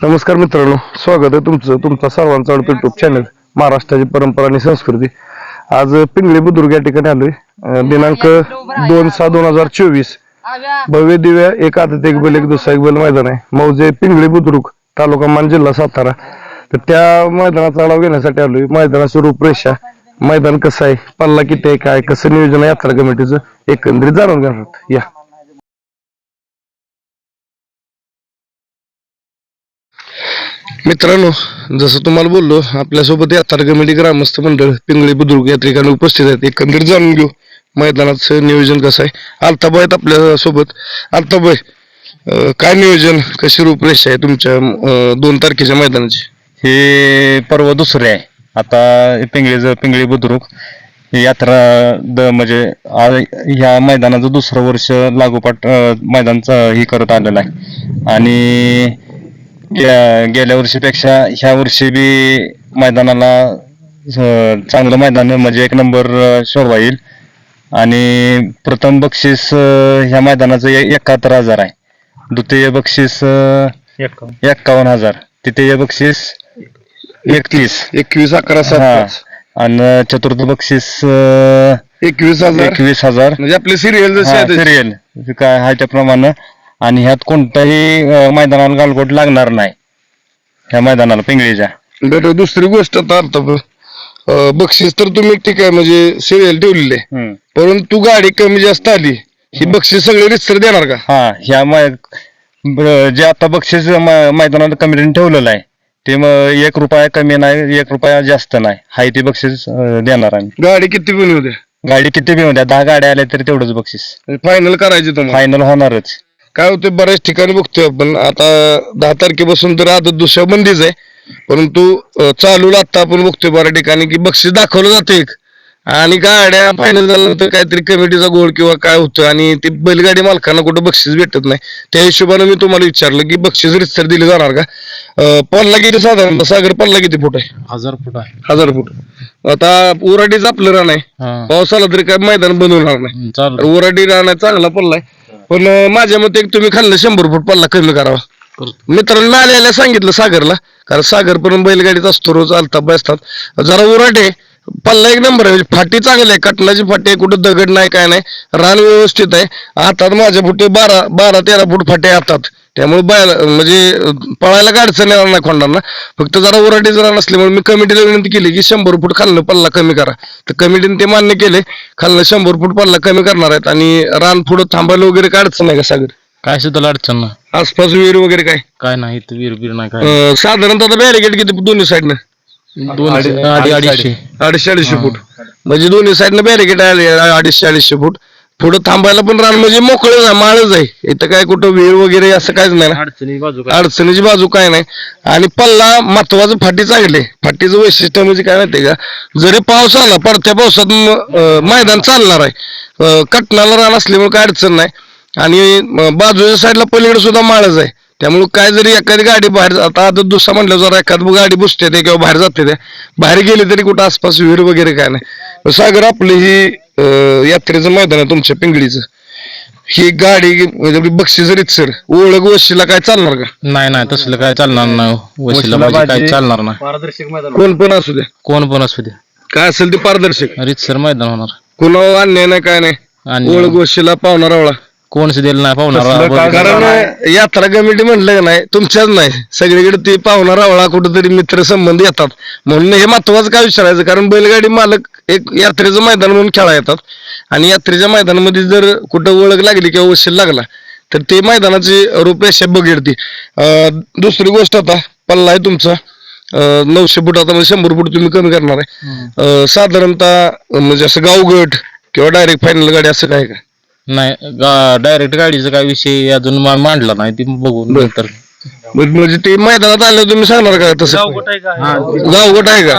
नमस्कार मित्रांनो स्वागत आहे तुमचं तुमचा सर्वांचा आवडतं युट्यूब चॅनल महाराष्ट्राची परंपरा आणि संस्कृती. आज पिंगळी बुद्रुक या ठिकाणी आलोय. दिनांक दोन सहा दोन हजार चोवीस. भव्य दिव्य एक आदत एक बैल एक दुसरा एक बैल मैदान आहे. मौजे पिंगळी बुद्रुक तालुका मान जिल्हा सातारा. तर त्या मैदानाचा आढावा घेण्यासाठी आलोय. मैदानाची रूपरेषा मैदान कसं आहे पल्ला किती आहे काय कसं नियोजन आहे यात्रा कमिटीचं एकंदरीत जाणून घेणार या. मित्रांनो जसं तुम्हाला बोललो आपल्यासोबत यात्रा कमिटी ग्रामस्थ मंडळ पिंगळी बुद्रुक या ठिकाणी उपस्थित आहेत. एकंदरीत जाणून घेऊ मैदानाचं नियोजन कसं आहे. अल्ताबाई आहेत आपल्या अल्ताबाई काय नियोजन कशी रूपरेषा आहे तुमच्या दोन तारखेच्या मैदानाची? हे पर्व दुसरे आहे. आता पिंगळी पिंगळी बुद्रुक यात्रा द म्हणजे ह्या मैदानाचं दुसरं वर्ष लागोपाठ मैदानचं ही करत आलेलं आहे. आणि गेल्या वर्षीपेक्षा ह्या वर्षी बी मैदानाला चांगलं मैदान म्हणजे एक नंबर शोभा येईल. आणि प्रथम बक्षीस ह्या मैदानाचं एकाहत्तर हजार आहे. द्वितीय बक्षीस एक्कावन्न हजार. तृतीय बक्षीस एकतीस. एकवीस अकरा सात आणि चतुर्थ बक्षीस एकवीस हजार? एकवीस हजार. म्हणजे आपले सिरियल. सिरियल काय आहे त्याप्रमाणे आणि ह्यात कोणताही अं, मैदानाला गालबोट लागणार नाही. ह्या मैदानाला पिंगळीच्या. बरं दुसरी गोष्ट आता अर्थ बक्षीस तर तुम्ही ठीक आहे म्हणजे सिरियल ठेवलेले हम्म. परंतु गाडी कमी जास्त आली. ही बक्षीस सगळे रितसर देणार का? हा ह्या मै ब- जे आता बक्षीस मै- मैदानात कमिटीने ठेवलेलं आहे ते मग एक रुपया कमी नाही एक रुपया जास्त नाही. हाय ते बक्षीस अं, देणार आम्ही. गाडी किती पण येऊ द्या. गाडी किती बी द्या दहा गाड्या आल्या तरी तेवढंच बक्षीस. फायनल करायची तुम्हाला. फायनल होणारच. काय होतं बऱ्याच ठिकाणी बघतोय आपण. आता दहा तारखेपासून तर आदत दुसऱ्या बंदीच आहे. परंतु चालू आता आपण बघतोय बऱ्याच ठिकाणी की बक्षीस दाखवलं जातं एक. आणि गाड्या फायनल झाल्यानंतर काहीतरी कमिटीचा गोळ किंवा काय होतं आणि ते बैलगाडी मालकांना कुठं बक्षीस भेटत नाही. त्या हिशोबाने मी तुम्हाला विचारलं की बक्षीस रितसर दिले जाणार का? पल्ला किती साधारण? सागर पल्ला किती फूट आहे? हजार फूट आहे. हजार फूट. आता उराडीच आपलं रान आहे. पाऊस आला तरी काय मैदान बंद होणार नाही उराडी रान आहे चांगला पल्ला आहे पण अं, माझ्या मते एक तुम्ही खाल्लं शंभर फूट पल्ला कमी करावा. मित्रांना आल्याला सांगितलं सागरला. कारण सागर पण बैलगाडीत असतो रोज आलता असतात जरा उराटे पल्ला एक नंबर आहे. म्हणजे फाटी चांगली आहे. कटनाची फाटी आहे. कुठं दगड नाही काय नाही. रान व्यवस्थित आहे. हातात माझ्या फुटे बारा बारा तेरा फूट फाटे हातात. त्यामुळे बायला म्हणजे पळायला काय अडचण येणार नाही खोंडांना. फक्त जरा उराटी जरा नसल्यामुळे मी कमिटीला विनंती केली की शंभर फूट खाल्लं पल्ला कमी करा. तर कमिटीने ते मान्य केले. खाल्लं शंभर फूट पल्ला कमी करणार आहेत. आणि रान पुढं थांबायला वगैरे काय अडचण नाही का सागर? काय सुद्धा अडचण नाही. आसपास विहीर वगैरे काय? काय नाही वीर बीर नाही काय अं, साधारणतः आता बॅरिकेड किती दोन्ही साईडनं? दोन अडी अडीचशे. अडीचशे. अडीचशे फूट. म्हणजे दोन्ही साईडनं बॅरिकेड आले अडीचशे अडीचशे फूट. पुढं थांबायला पण रान म्हणजे मोकळं आहे माळच आहे. इथं काय कुठं विहीर वगैरे असं काहीच नाही ना. अडचणी बाजू अडचणीची बाजू काय नाही. आणि पल्ला महत्वाचं फाटी चांगले. फाटीचं वैशिष्ट्य म्हणजे काय माहितीये का? जरी पाऊस आला पडत्या पावसात म- अं, मैदान चालणार आहे. अं, कटणाला रान असल्यामुळे काय अडचण नाही. आणि अं, बाजूच्या साईडला पलीकडे सुद्धा माळच आहे. त्यामुळे काय जरी एखादी गाडी बाहेर आता आता दुसरा म्हटलं जर एखादी गाडी बुसते ते किंवा बाहेर जाते ते बाहेर गेली तरी कुठं आसपास विहीर वगैरे काय नाही. सागर आपली ही यात्रेचं मैदान आहे तुमच्या पिंगळीचं. ही गाडी म्हणजे बक्षीस सर. ओळख वशीला काय चालणार का? नाही नाही तसलं काय चालणार नाही. वशिला म्हणजे काय चालणार नाही. पारदर्शक मैदान कोण पण असू द्या कोण पण असू दे. काय असेल ते पारदर्शक. रितसर मैदान होणार. कुणावर अन्याय नाही काय नाही. आणि ओळख वशीला पाहुणा रावळा कोण दिलं नाही पाहुणार कारण यात्रा कमिटी म्हटलं का नाही तुमच्याच नाही. सगळीकडे ते पाहुणा रावळा कुठेतरी मित्र संबंध येतात. म्हणून हे महत्वाचं काय विचारायचं? कारण बैलगाडी मालक एक यात्रेचं मैदान म्हणून खेळा येतात. आणि यात्रेच्या मैदानामध्ये जर कुठं ओळख लागली किंवा वशील लागला तर ते मैदानाची रूपरेषा बघिडती दुसरी गोष्ट आता पल्ला आहे तुमचा. अं, नऊशे फूट आता म्हणजे शंभर फूट तुम्ही कमी करणार आहे. अं, साधारणतः म्हणजे असं गावगट किंवा डायरेक्ट फायनल गाडी असं काय का? नाही डायरेक्ट गाडीचा काय विषय अजून मा- मांडला नाही ती बघून बरं. नंतर. म्हणजे म्हणजे ते मैदानात आलं तुम्ही सांगणार का तसं? गावगट आहे का?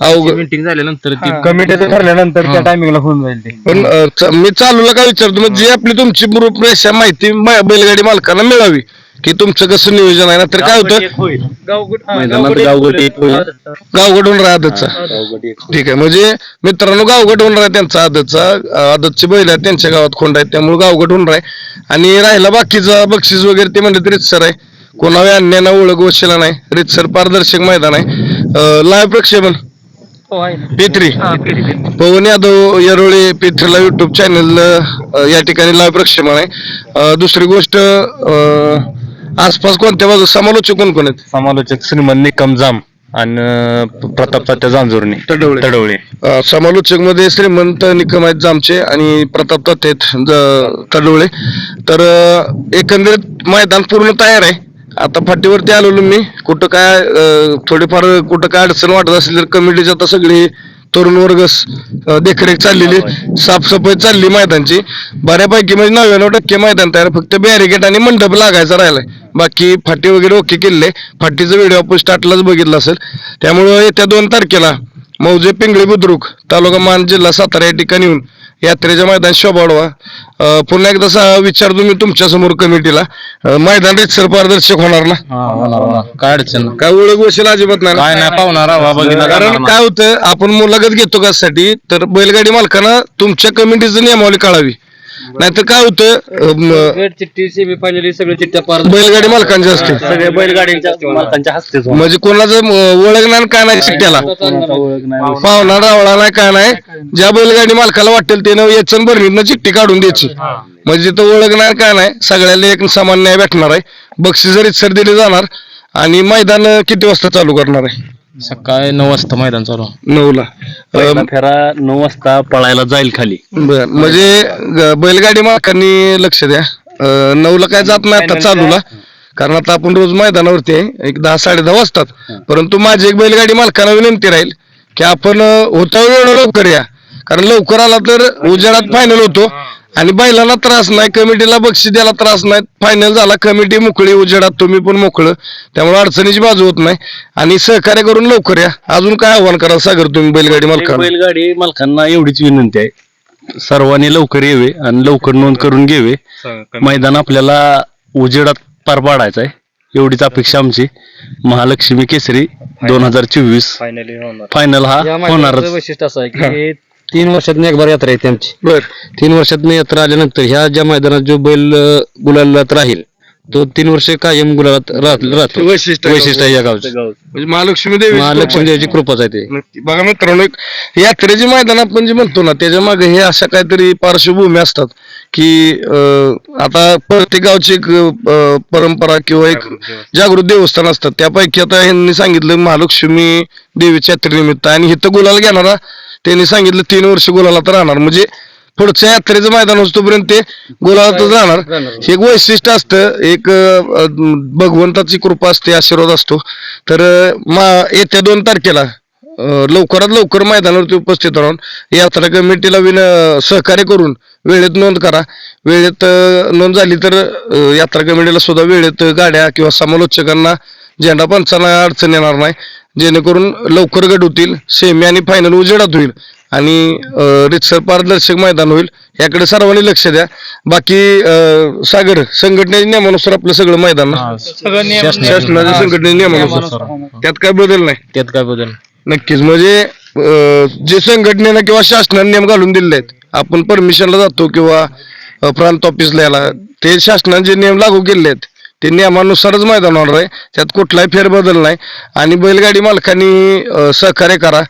अवघड. मीटिंग झाल्यानंतर ती कमिटीचं ठरल्यानंतर त्या टायमिंगला होऊन जाईल ते. पण अं, च- मी चालूला काय विचारतो म्हणजे जी आपली तुमची रूपरेषा माहिती मा- बैलगाडी मालकांना मिळावी की तुमचं कसं नियोजन आहे ना तर काय होतं? मैदानात गावगट एक होईल. गावगट होणार आहे आदतचा ठीक आहे म्हणजे मित्रांनो गावगट होणार आहे त्यांचा आदतचा अं, आदतचे बैल आहेत त्यांच्या गावात खोंड आहेत त्यामुळे गावगट होणार आहे आणि राहिला बाकीचा बक्षीस वगैरे ते म्हणलं तरीच सर आहे. कोणावे अन्याना ओळख वशिला नाही. रितसर पारदर्शक मैदान आहे. लाईव्ह प्रक्षेपण. पेत्री. पवन यादव येरोळे पेत्रीला युट्यूब चॅनल या ठिकाणी लाईव्ह प्रक्षेपण आहे. अं, दुसरी गोष्ट अं, आसपास कोणत्या बाजू समालोचक कोण कोण आहेत? समालोचक श्रीमंत निकम जाम आणि प्रताप तात्या जांजुर्णी. तडवळे. तडवळे. अं, समालोचकमध्ये श्रीमंत निकम आहेत जामचे आणि प्रताप दत्त आहेत ज- तडोळे तर अं, एकंदरीत मैदान पूर्ण तयार आहे. आता फाटीवरती आलेलो मी. कुठं काय अं, थोडीफार कुठं काय अडचण वाटत असेल तर कमिटीची आता सगळी तरुण वर्ग स- देखरेख चाललेली साफसफाई चालली मैदानची. बऱ्यापैकी म्हणजे नव्याण्णव टक्के मैदान तयार फक्त बॅरिकेड आणि मंडप लागायचा राहिलाय. बाकी फाटी वगैरे ओके केलेले फाटीचा व्हिडिओ आपण स्टार्टलाच बघितला असेल. त्यामुळं येत्या दोन तारखेला मौजे पिंगळी बुद्रुक तालुका मान जिल्हा सातारा या ठिकाणी येऊन यात्रेच्या मैदान शोभा वाढवा. अं, पुन्हा एकदा सा- विचारतो मी तुमच्यासमोर कमिटीला मैदान रितसर पारदर्शक होणार ना काय अडचण नाही. काय ओळख वशील अजिबात नाही ना? काय नाही पाहुणार बघितला कारण काय होतं आपण मुलाखत घेतो कशासाठी तर बैलगाडी मालकांना तुमच्या कमिटीचं नियमावली कळावी नाहीतर काय होतं चिठ्ठी सेमी फायनली सगळे चिठ्ठ्या पार बैलगाडी मालकांची असते. सगळे बैलगाड्यांच्या मालकांच्या हस्तेच म्हणजे कोणाचं अं, ओळख नाही आणि काय नाही चिठ्ठ्याला. पाहुणा रावळा नाही काय नाही. ज्या बैलगाडी मालकाला वाटेल त्यानं याचं भरणीतनं चिठ्ठी काढून द्यायची. म्हणजे तिथं ओळख नाही काय नाही सगळ्याला एक समान न्याय भेटणार आहे. बक्षीस सर दिले जाणार आणि मैदान किती वाजता चालू करणार आहे? सकाळी नऊ वाजता मैदान चालू. नऊला. पहिला फेरा नऊ वाजता पळायला जाईल खाली. बर. म्हणजे ग- बैलगाडी मालकांनी लक्ष द्या. अं, नऊला काय जात नाही आता चालूला. कारण आता आपण रोज मैदानावरती आहे. एक दहा साडे दहा वाजतात परंतु माझी एक बैलगाडी मालकांना विनंती राहील की आपण अं, होता वेळ लवकर या. कारण लवकर आला तर उजेडात फायनल होतो. आणि बैलांना त्रास नाही कमिटीला बक्षीस द्यायला त्रास नाही. फायनल झाला कमिटी मोकळी उजेडात तुम्ही पण मोकळं. त्यामुळे अडचणीची बाजू होत नाही. आणि सहकार्य करून लवकर या. अजून काय आव्हान करा सागर तुम्ही बैलगाडी मालकांना? बैलगाडी मालकांना एवढीच विनंती आहे. सर्वांनी लवकर यावे आणि लवकर नोंद करून घ्यावे. मैदान आपल्याला उजेडात पार पाडायचं आहे. एवढीच अपेक्षा आमची. महालक्ष्मी केसरी दोन हजार चोवीस. फायनल हा होणारच. वैशिष्ट्य असं आहे की तीन वर्षात एक बार यात्रा येते आमची बर. तीन वर्षात यात्रा आल्यानंतर ह्या ज्या मैदानात जो बैल अं, गुलालात राहील तो तीन वर्ष कायम गुलालात राहत- राहतो. वैशिष्ट्य आहे वैशिष्ट्य आहे या गावचं. म्हणजे महालक्ष्मी देवी महालक्ष्मी देवाची कृपाच आहे ते. नक्की. बघा मित्रांनो एक यात्रेची मैदान आपण जे म्हणतो ना त्याच्यामागे हे अशा काहीतरी पार्श्वभूमी असतात की अं, आता प्रत्येक गावची एक अं, परंपरा किंवा एक जागृत देवस्थान असतात त्यापैकी आता यांनी सांगितलं महालक्ष्मी देवीच्या यात्रेनिमित्त. आणि इथं गुलाल घेणारा त्यांनी सांगितलं तीन वर्ष गुलालात राहणार. म्हणजे पुढच्या यात्रेचं मैदान असतोपर्यंत ते गुलालातच राहणार. हे एक वैशिष्ट्य असतं एक भगवंताची कृपा असते आशीर्वाद असतो. तर मा येत्या दोन तारखेला लवकरात लवकर मैदानावरती उपस्थित राहून यात्रा कमिटीला विन सहकार्य करून वेळेत नोंद करा. वेळेत नोंद झाली तर यात्रा कमिटीला सुद्धा वेळेत गाड्या किंवा समालोचकांना झेंडा पंचांना अडचण येणार नाही. जेणेकरून लवकर गट होतील सेमी आणि फायनल उजेडात होईल आणि रितसर पारदर्शक मैदान होईल याकडे सर्वांनी लक्ष द्या. बाकी सागर संघटनेच्या नियमानुसार आपलं सगळं मैदान शासनाच्या संघटनेच्या नियमानुसार. त्यात काय बदल नाही. त्यात काय बदल? नक्कीच. म्हणजे जे संघटनेनं किंवा शासनाने नियम घालून दिलेले आहेत आपण परमिशनला जातो किंवा प्रांत ऑफिसला याला ते शासनाने जे नियम लागू केलेले आहेत ते नियमानुसारच मैदान होणार आहे. त्यात कुठलाही फेरबदल नाही. आणि बैलगाडी मालकांनी सहकार्य करा.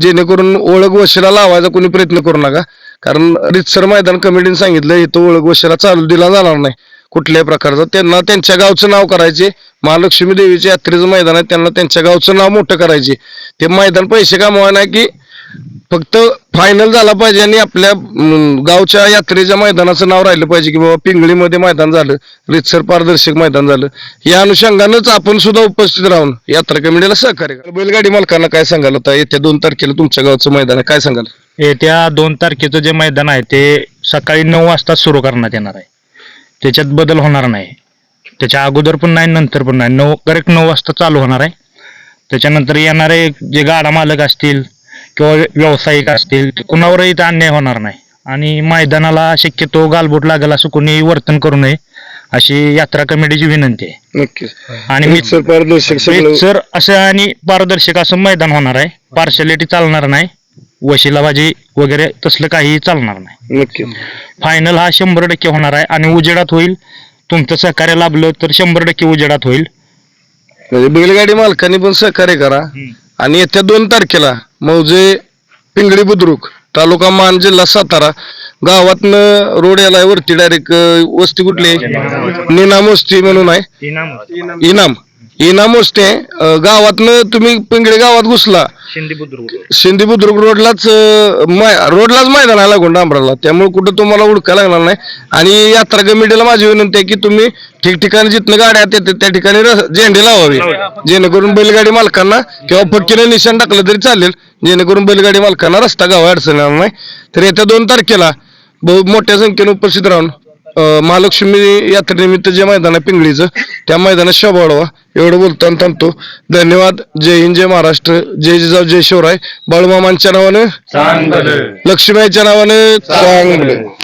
जेणेकरून ओळख वशिला लावायचा कोणी प्रयत्न करू नका. कारण रितसर मैदान कमिटीने सांगितलं इथं ओळख वशिला चालू दिला जाणार नाही. कुठल्याही प्रकारचं. त्यांना त्यांच्या गावचं नाव करायचे. महालक्ष्मी देवीच्या यात्रेचं मैदान आहे. त्यांना त्यांच्या गावचं नाव मोठं करायचे. ते मैदान पैसे कमवा नाही की फक्त फायनल झाला पाहिजे आणि आपल्या अं, गावच्या यात्रेच्या मैदानाचं नाव राहिलं पाहिजे की बाबा पिंगळीमध्ये मैदान झालं रितसर पारदर्शक मैदान झालं. या अनुषंगानंच आपण सुद्धा उपस्थित राहून यात्रा कमिटीला सहकार्य करा. बैलगाडी मालकांना काय सांगाल आता? येत्या दोन तारखेला तुमच्या गावचं मैदान आहे काय सांगाल? येत्या दोन तारखेचं जे मैदान आहे ते सकाळी नऊ वाजता सुरू करण्यात येणार आहे. त्याच्यात बदल होणार नाही. त्याच्या अगोदर पण नाही नंतर पण नाही. नऊ करेक्ट नऊ वाजता चालू होणार आहे. त्याच्यानंतर येणारे जे गाडा मालक असतील किंवा व्यावसायिक असतील कुणावरही इथं अन्याय होणार नाही. आणि मैदानाला शक्यतो गालबोट लागेल असं कोणी वर्तन करू नये अशी यात्रा कमिटीची विनंती आहे. नक्कीच. आणि मी रितसर पारदर्शक सगळं सर असं आणि पारदर्शक असं मैदान होणार आहे. पार्शलिटी चालणार नाही. वशिलाबाजी वगैरे तसलं काही चालणार नाही. फायनल हा शंभर टक्के होणार आहे आणि उजेडात होईल. तुमचं सहकार्य लाभलं तर शंभर टक्के उजेडात होईल. म्हणजे बैलगाडी मालकांनी पण सहकार्य करा. आणि येत्या दोन तारखेला मौजे पिंगळी बुद्रुक तालुका मान जिल्हा सातारा. गावातनं रोड याला वरती डायरेक्ट वस्ती कुठली? आहे निनाम वस्ती म्हणून आहे. इनाम. इनाम वस्ती आहे अं, गावातनं तुम्ही पिंगळी गावात घुसला. शिंदे बुद्रुक रोडलाच अं, मै- रोडलाच मैदान आहे लागून डांबराला. त्यामुळे कुठं तुम्हाला उडका लागणार नाही. आणि यात्रा कमिटीला माझी विनंती आहे की तुम्ही ठिकठिकाणी जिथनं गाड्या येतात त्या ठिकाणी रस- झेंडे लावावे. जेणेकरून बैलगाडी मालकांना किंवा फटकीने निशाण टाकलं तरी चालेल. जेणेकरून बैलगाडी मालकांना रस्ता गावा अडचण येणार नाही. तर येत्या दोन तारखेला बहु मोठ्या संख्येने उपस्थित राहून महालक्ष्मी यात्रेनिमित्त जे मैदान आहे पिंगळीचं त्या मैदानात शोभा वाढवा. एवढं बोलताना थांबतो. धन्यवाद. जय हिंद जय महाराष्ट्र. जय जिजाऊ जय शिवराय. बाळूमामांच्या नावानं लक्ष्मीच्या नावानं चांगलं.